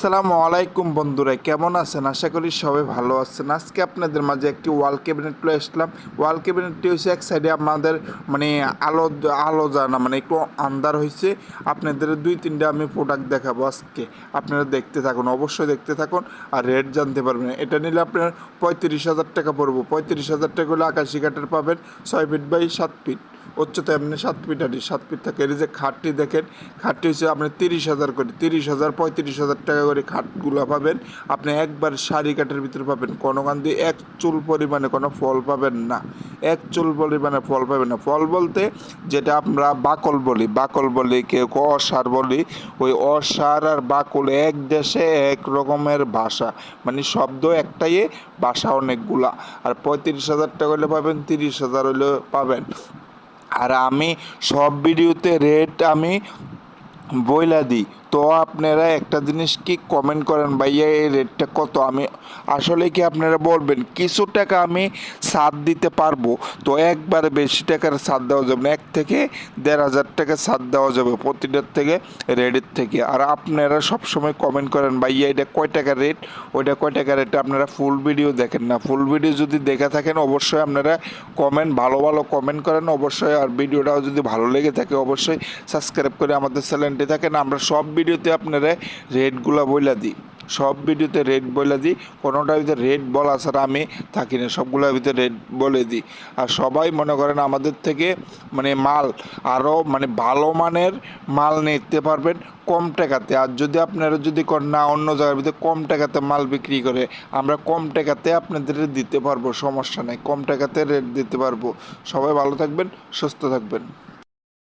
আসসালামু আলাইকুম বন্ধুরা, কেমন আছেন? আশা করি সবাই ভালো আছেন। আজকে আপনাদের মাঝে একটি ওয়াল ক্যাবিনেট লয়ে আসলাম। ওয়াল ক্যাবিনেটটি হচ্ছে এক সাইডে আমাদের মানে আলো আলো জানা মানে একটু আন্ধার হয়েছে আপনাদের দুই, তিনটা আমি প্রোডাক্ট দেখাবো আজকে। আপনারা দেখতে থাকুন, অবশ্যই দেখতে থাকুন আর রেট জানতে পারবেন। এটা নিলে আপনার পঁয়ত্রিশ হাজার টাকা পড়ব। পঁয়ত্রিশ হাজার টাকা হলে আকাশি কাঠের পাবেন, ছয় ফিট বাই সাত ফিট উচ্চতা এমনি সাত ফিট আটি সাত ফিট থাকে। এই যে খাটটি দেখেন, খাটটি হচ্ছে আপনি তিরিশ হাজার করে, তিরিশ হাজার, পঁয়ত্রিশ হাজার টাকা করে খাটগুলো পাবেন। আপনি একবার শাড়ি কাঠের ভিতরে পাবেন। কোনো দিয়ে এক চুল পরিমাণে কোনো ফল পাবেন না। এক চুল পরিমাণে ফল পাবেন না। ফল বলতে যেটা আমরা বাকল বলি। বাকল বলি কেউ অসার বলি। ওই অসার আর বাকল এক দেশে এক রকমের ভাষা। মানে শব্দ একটাই, ভাষা অনেকগুলা। আর পঁয়ত্রিশ হাজার টাকা হলে পাবেন, তিরিশ হাজার হলে পাবেন। আর আমি সব ভিডিওতে রেট আমি বইলা দিই। তো আপনারা একটা জিনিস কি কমেন্ট করেন, ভাইয়া, এই রেটটা কত? আমি, আসলে কি আপনারা বলবেন, কিছু টাকা আমি সাথ দিতে পারব। তো একবারে বেশি টাকার সাথ দেওয়া যাবে না, এক থেকে দেড় হাজার টাকা সাথ দেওয়া যাবে প্রতিটার থেকে রেটের থেকে। আর আপনারা সবসময় কমেন্ট করেন, ভাইয়া, এটা কয় টাকা রেট ওইটা কয় টাকা রেট আপনারা ফুল ভিডিও দেখেন না। ফুল ভিডিও যদি দেখে থাকেন, অবশ্যই আপনারা কমেন্ট ভালো ভালো কমেন্ট করেন। অবশ্যই আর ভিডিওটাও যদি ভালো লেগে থাকে, অবশ্যই সাবস্ক্রাইব করে আমাদের চ্যানেলটি থাকেন। আমরা সব ভিডিওতে আপনারা রেটগুলো বইলা দিই। সব ভিডিওতে রেট বলে দিই, কোনোটার ভিতরে রেট বলা ছাড়া আমি থাকি না, সবগুলোর ভিতরে রেট বলে দিই। আর সবাই মনে করেন আমাদের থেকে মানে মাল আরও মানে ভালো মানের মাল নিতে পারবেন কম টাকাতে। আর যদি আপনারা যদি না, অন্য জায়গার ভিতরে কম টাকাতে মাল বিক্রি করে, আমরা কম টাকাতে আপনাদের দিতে পারব, সমস্যা নেই, কম টাকাতে রেট দিতে পারব। সবাই ভালো থাকবেন, সুস্থ থাকবেন।